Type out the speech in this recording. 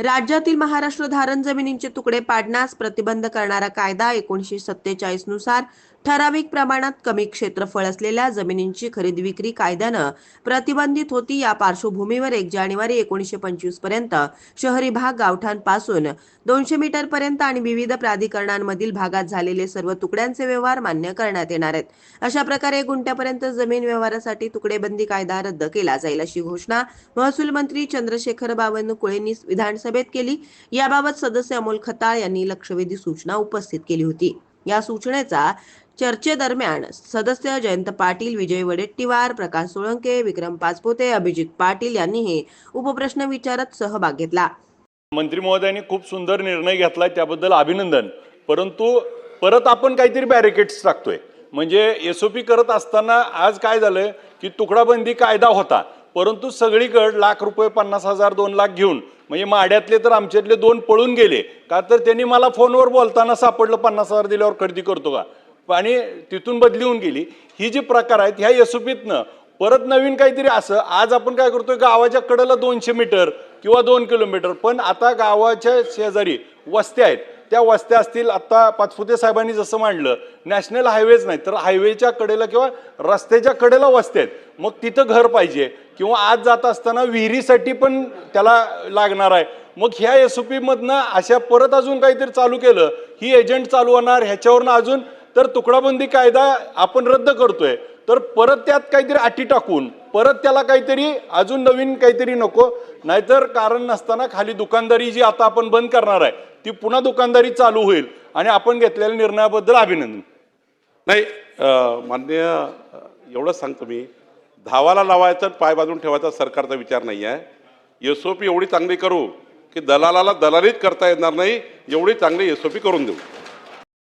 राज्यातील महाराष्ट्र धारण जमिनींचे तुकडे पाडण्यास प्रतिबंध करणारा कायदा एकोणीसशे सत्तेचाळीसनुसार ठराविक प्रमाणात कमी क्षेत्रफळ असलेल्या जमिनींची खरेदी विक्री कायद्यानं प्रतिबंधित होती. या पार्श्वभूमीवर एक जानेवारी एकोणीसशे पंचवीसपर्यंत शहरी भाग गावठांपासून दोनशे मीटर पर्यंत आणि विविध प्राधिकरणांमधील भागात झालेले सर्व तुकड्यांचे व्यवहार मान्य करण्यात येणार आहेत. अशा प्रकारे गुंट्यापर्यंत जमीन व्यवहारासाठी तुकडेबंदी कायदा रद्द केला जाईल अशी घोषणा महसूल मंत्री चंद्रशेखर बावनकुळेंनी सभेत केली. याबाबत सदस्य अमोल खताळ यांनी लक्षवेधी सूचना उपस्थित केली होती. या सूचनेचा चर्चेदरम्यान सदस्य जयंत पाटील विजय वडेट्टीवार प्रकाश सोळंके विक्रम पाचपोते अभिजित पाटील यांनीही उपप्रश्न विचारत सहभाग घेतला. मंत्री महोदयांनी खूप सुंदर निर्णय घेतला त्याबद्दल अभिनंदन. परंतु परत आपण काहीतरी बॅरिकेड्स टाकतोय. म्हणजे एसओपी करत असताना आज काय झालं की तुकडाबंदी कायदा होता. परंतु सगळीकडे लाख रुपये पन्नास हजार दोन लाख घेऊन म्हणजे माड्यातले तर आमच्यातले दोन पळून गेले. का तर त्यांनी मला फोनवर बोलताना सापडलं पन्नास हजार दिल्यावर खरेदी करतो का? आणि तिथून बदली होऊन गेली. ही जी प्रकार आहेत ह्या एस परत नवीन काहीतरी असं आज आपण काय करतोय गावाच्या कडेला दोनशे मीटर किंवा दोन किलोमीटर पण आता गावाच्या शेजारी वस्त्या आहेत. त्या वस्त्या असतील आत्ता पाचपुते साहेबांनी जसं मांडलं नॅशनल हायवेज नाही तर हायवेच्या कडेला किंवा रस्त्याच्या कडेला वस्त्या आहेत. मग तिथं घर पाहिजे किंवा आज जात असताना विहिरीसाठी पण त्याला लागणार आहे. मग ह्या एस ओ पीमधनं अशा परत अजून काहीतरी चालू केलं ही एजंट चालू होणार ह्याच्यावरनं अजून तर तुकडाबंदी कायदा आपण रद्द करतोय. तर परत त्यात काहीतरी अटी टाकून परत त्याला काहीतरी अजून नवीन काहीतरी नको. नाहीतर कारण नसताना खाली दुकानदारी जी आता आपण बंद करणार आहे ती पुन्हा दुकानदारी चालू होईल. आणि आपण घेतलेल्या निर्णयाबद्दल अभिनंदन. नाही मान्य एवढं एवढंच सांगतो मी. धावाला लावायचं पाय बाजून ठेवायचा सरकारचा विचार नाही आहे. एस ओ पी एवढी चांगली करू की दलालाला दलालीच करता येणार नाही एवढी चांगली एस ओ पी करून देऊ.